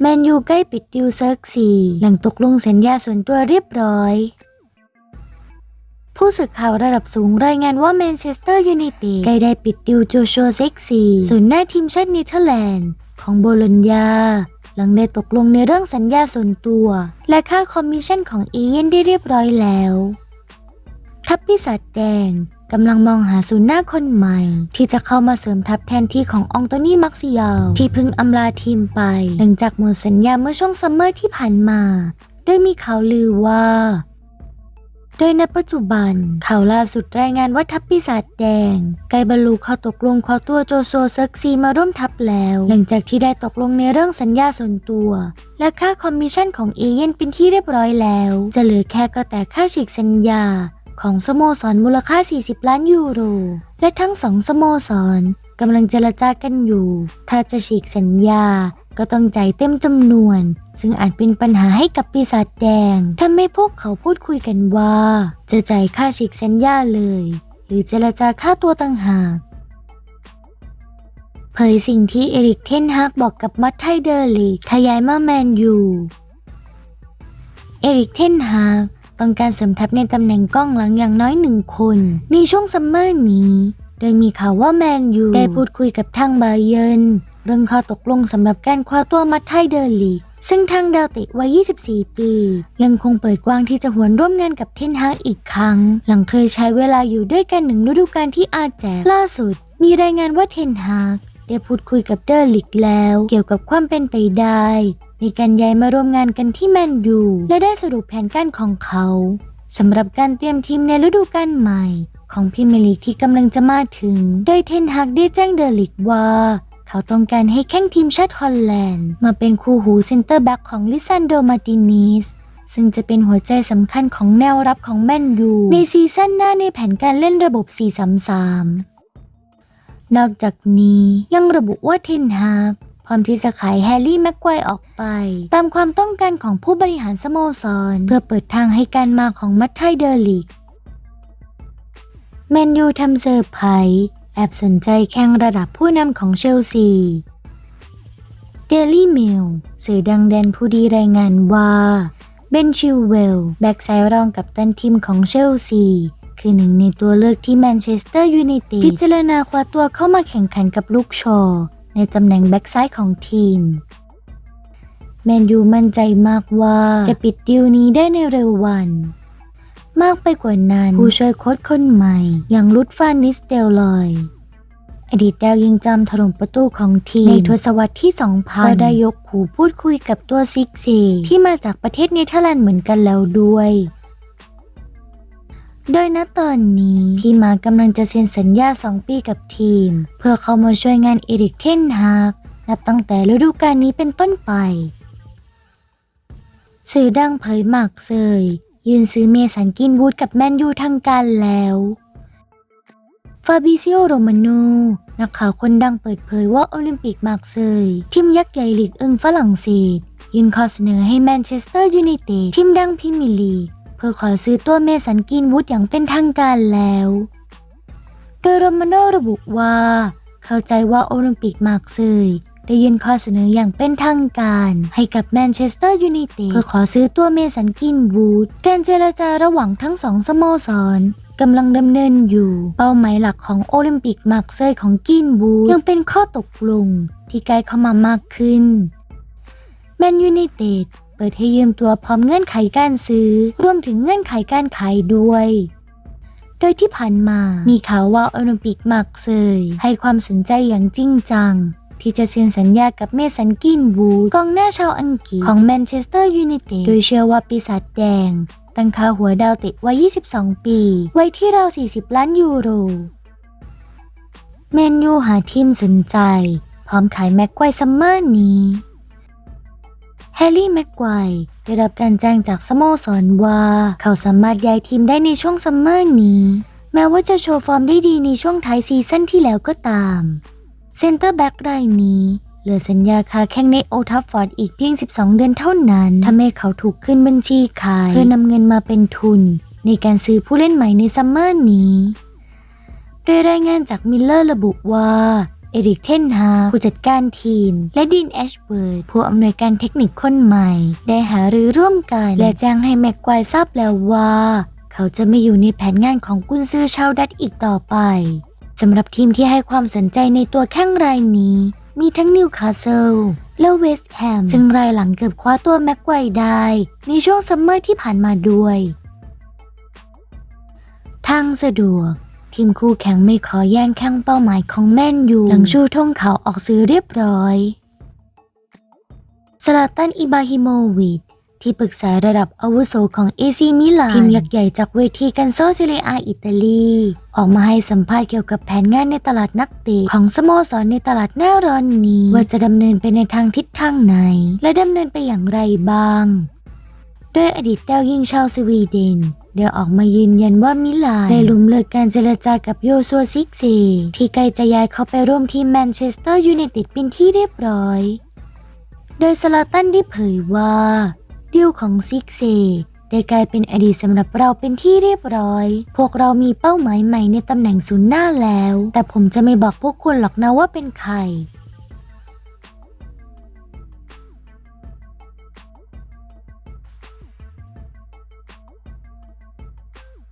แมนยูใกล้ปิดดิวเซิร์กสี่หลังตกลงสัญญาส่วนตัวเรียบร้อย ผู้สื่อข่าวระดับสูงรายงานว่าแมนเชสเตอร์ยูไนเต็ดใกล้ได้ปิดดิวโจชัวเซ็กซีส่วนหน้าทีมชาติเนเธอร์แลนด์ ของโบโลญญา หลังได้ตกลงในเรื่องสัญญาส่วนตัว และค่าคอมมิชชั่นของเอเย่นได้เรียบร้อยแล้ว ทัพปีศาจแดง กำลังมองหาศูนย์หน้าคนใหม่ ที่จะเข้ามาเสริมทัพแทนที่ของอองโตนี่มักซิยาลที่เพิ่งอำลาทีมไป หลังจากหมดสัญญาเมื่อช่วงซัมเมอร์ที่ผ่านมา โดยมีข่าวลือว่า โดยในปัจจุบัน ข่าวล่าสุดรายงานว่าทัพปีศาจแดงใกล้บรรลุข้อตกลงคว้าตัวโจโซเซิร์กซีมาร่วมทัพแล้ว หลังจากที่ได้ตกลงในเรื่องสัญญาส่วนตัว และค่าคอมมิชชั่นของเอเย่นเป็นที่เรียบร้อยแล้ว จะเหลือแค่ก็แต่ค่าฉีกสัญญา ของสโมสรมูลค่า 40 ล้านยูโร และทั้งสองสโมสรกำลังเจรจากันอยู่ ถ้าจะฉีกสัญญาก็ต้องจ่ายเต็มจำนวน ซึ่งอาจเป็นปัญหาให้กับปีศาจแดงทำให้พวกเขาพูดคุยกันว่า จะจ่ายค่าฉีกสัญญาเลย หรือเจรจาค่าตัวต่างหากเผยสิ่งที่เอริกเทนฮากบอกกับมัตไทเดอร์ลีทย้ายมาแมนยู เอริกเทนฮาก ต้องการเสริมทัพในตำแหน่งกล้องหลังอย่างน้อยหนึ่งคน ในช่วงซัมเมอร์นี้ โดยมีข่าวว่าแมนยูได้พูดคุยกับทางบาเยิร์นเรื่องข้อตกลงสำหรับการคว้าตัวมัตไทเดอร์ลีซึ่งทางดาวเตะวัย 24 ปี ยังคงเปิดกว้างที่จะหวนร่วมงานกับเทนฮากอีกครั้ง หลังเคยใช้เวลาอยู่ด้วยกันหนึ่งฤดูกาลที่อาแจล่าสุด มีรายงานว่าเทนฮาก ได้พูดคุยกับเดอร์ลิกแล้ว เกี่ยวกับความเป็นไปได้ในการย้ายมาร่วมงานกันที่แมนยูและได้สรุปแผนการของเขาสำหรับการเตรียมทีมในฤดูกาลใหม่ ของพรีเมลีกที่กำลังจะมาถึง โดยเทนฮากได้แจ้งเดอร์ลิกว่า เขาต้องการให้แข้งทีมชาติฮอลแลนด์ มาเป็นคู่หูเซนเตอร์แบ็กของลิซันโดมาตินิสซึ่งจะเป็นหัวใจสำคัญของแนวรับของแมนยูในซีซั่นหน้าในแผนการเล่นระบบ 4-3-3 นอกจากนี้ยังระบุว่าเทนฮากพร้อมที่จะขายแฮร์รี่แม็กควายออกไป ตามความต้องการของผู้บริหารสโมสร เพื่อเปิดทางให้การมาของมัตไทเดอร์ลิกแมนยูทำเซอร์ไพรส์แอบสนใจแข่งระดับผู้นำของเชลซีเดลี่เมลสื่อดังแดนผู้ดีรายงานว่าเบนชิลเวล แบ็กซ้ายรองกับตันทีมของเชลซี คือหนึ่งในตัวเลือกที่แมนเชสเตอร์ยูไนเต็ดพิจารณาคว้าตัวเข้ามาแข่งขันกับลูกชอ ในตำแหน่งแบ็กซ้ายของทีมแมนยูมั่นใจมากว่าจะปิดดีลนี้ได้ในเร็ววัน มากไปกว่านั้น ผู้ช่วยโค้ชคนใหม่ อย่างลุดฟานนิสเตลลอย อดีตดาวยิงจำถล่มประตูของทีม ในทศวรรษที่ 2000 ก็ได้ยกหูพูดคุยกับตัวซิกเซที่มาจากประเทศเนเธอร์แลนด์เหมือนกันแล้วด้วย โดยณตอนนี้พี่มากำลังจะเซ็นสัญญา 2 ปีกับทีม เพื่อเข้ามาช่วยงานเอริกเทนฮากนับตั้งแต่ฤดูกาลนี้เป็นต้นไป สื่อดังเผยหมากเซยยืนซื้อเมสันกินวูดกับแมนยูทางการแล้วฟาบิซิโอโรมาโนนักข่าวคนดังเปิดเผยว่าโอลิมปิกมาร์กเซยทีมยักษ์ใหญ่ลีกเอิงฝรั่งเศส ยื่นข้อเสนอให้แมนเชสเตอร์ยูไนเต็ดทีมดังพรีเมียร์ลีก เพื่อขอซื้อตัวเมสันกินวูดอย่างเป็นทางการแล้ว โดยโรมาโนระบุว่า เข้าใจว่าโอลิมปิกมาร์กเซยได้ยื่นข้อเสนออย่างเป็นทางการ ให้กับแมนเชสเตอร์ยูไนเต็ดเพื่อขอซื้อตัวเมสันกินวูดการเจรจาระหว่างทั้งสองสโมสรกำลังดำเนินอยู่ เป้าหมายหลักของโอลิมปิกมาร์กเซยของกินวูดยังเป็นข้อตกลงที่ใกล้เข้ามามากขึ้นแมนยูไนเต็ด เปิดให้ยืมตัวพร้อมเงื่อนไขการซื้อ รวมถึงเงื่อนไขการขายด้วย โดยที่ผ่านมามีข่าวว่าโอลิมปิกมาร์กเซยให้ความสนใจอย่างจริงจัง ที่จะเซ็นสัญญากับเมสันกินวูดกองหน้าชาวอังกฤษของแมนเชสเตอร์ยูไนเต็ดโดยเชื่อว่าปีศาจแดง ตั้งค่าหัวดาวเตะวัย 22 ปี ไว้ที่ราว 40 ล้านยูโรแมนยูหาทีมสนใจ พร้อมขายแม็กควายซัมเมอร์นี้ แฮร์รี่แม็กควายได้รับการแจ้งจากสโมสรว่า เขาสามารถย้ายทีมได้ในช่วงซัมเมอร์นี้ แม้ว่าจะโชว์ฟอร์มได้ดีในช่วงท้ายซีซั่นที่แล้วก็ตามเซนเตอร์แบ็กรายนี้เหลือสัญญาคาแข่งในโอทัฟฟอร์ดอีกเพียง 12 เดือนเท่านั้นทำให้เขาถูกขึ้นบัญชีขาย เพื่อนำเงินมาเป็นทุน ในการซื้อผู้เล่นใหม่ในซัมเมอร์นี้ โดยรายงานจากมิลเลอร์ระบุว่า เอริกเทนฮาผู้จัดการทีม และดินแอชเวิร์ดผู้อำนวยการเทคนิคคนใหม่ ได้หารือร่วมกัน และแจ้งให้แม็กควายทราบแล้วว่า เขาจะไม่อยู่ในแผนงานของกุนซือชาวดัตอีกต่อไปสำหรับทีมที่ให้ความสนใจในตัวแข้งรายนี้ มีทั้งนิวคาสเซิลและเวสต์แฮมซึ่งรายหลังเกือบคว้าตัวแม็กไกวร์ได้ ในช่วงซัมเมอร์ที่ผ่านมาด้วย ทางสะดวก ทีมคู่แข่งไม่ขอแย่งแข้งเป้าหมายของแมนยูหลังชูธงขาวออกซื้อเรียบร้อยสลาตันอิบาฮิโมวิชที่ปรึกษาระดับอาวุโสของเอซีมิลานทีมยักษ์ใหญ่จากเวทีกันโซซิเลอาอิตาลี ออกมาให้สัมภาษณ์เกี่ยวกับแผนงานในตลาดนักเตะของสโมสรในตลาดหน้าร้อนนี้ ว่าจะดำเนินไปในทางทิศทางไหน และดำเนินไปอย่างไรบ้าง โดยอดีตแต้วยิงชาวสวีเดน ได้ออกมายืนยันว่ามิลานได้ลุมเลิกการเจรจากับโยซัวซิกเซที่ใกล้จะย้ายเข้าไปร่วมทีมแมนเชสเตอร์ยูไนเต็ดเป็นที่เรียบร้อย โดยสลาตันได้เผยว่าดิวของซิกเซได้กลายเป็นอดีตสำหรับเราเป็นที่เรียบร้อย พวกเรามีเป้าหมายใหม่ในตำแหน่งศูนย์หน้าแล้ว แต่ผมจะไม่บอกพวกคุณหรอกนะว่าเป็นใคร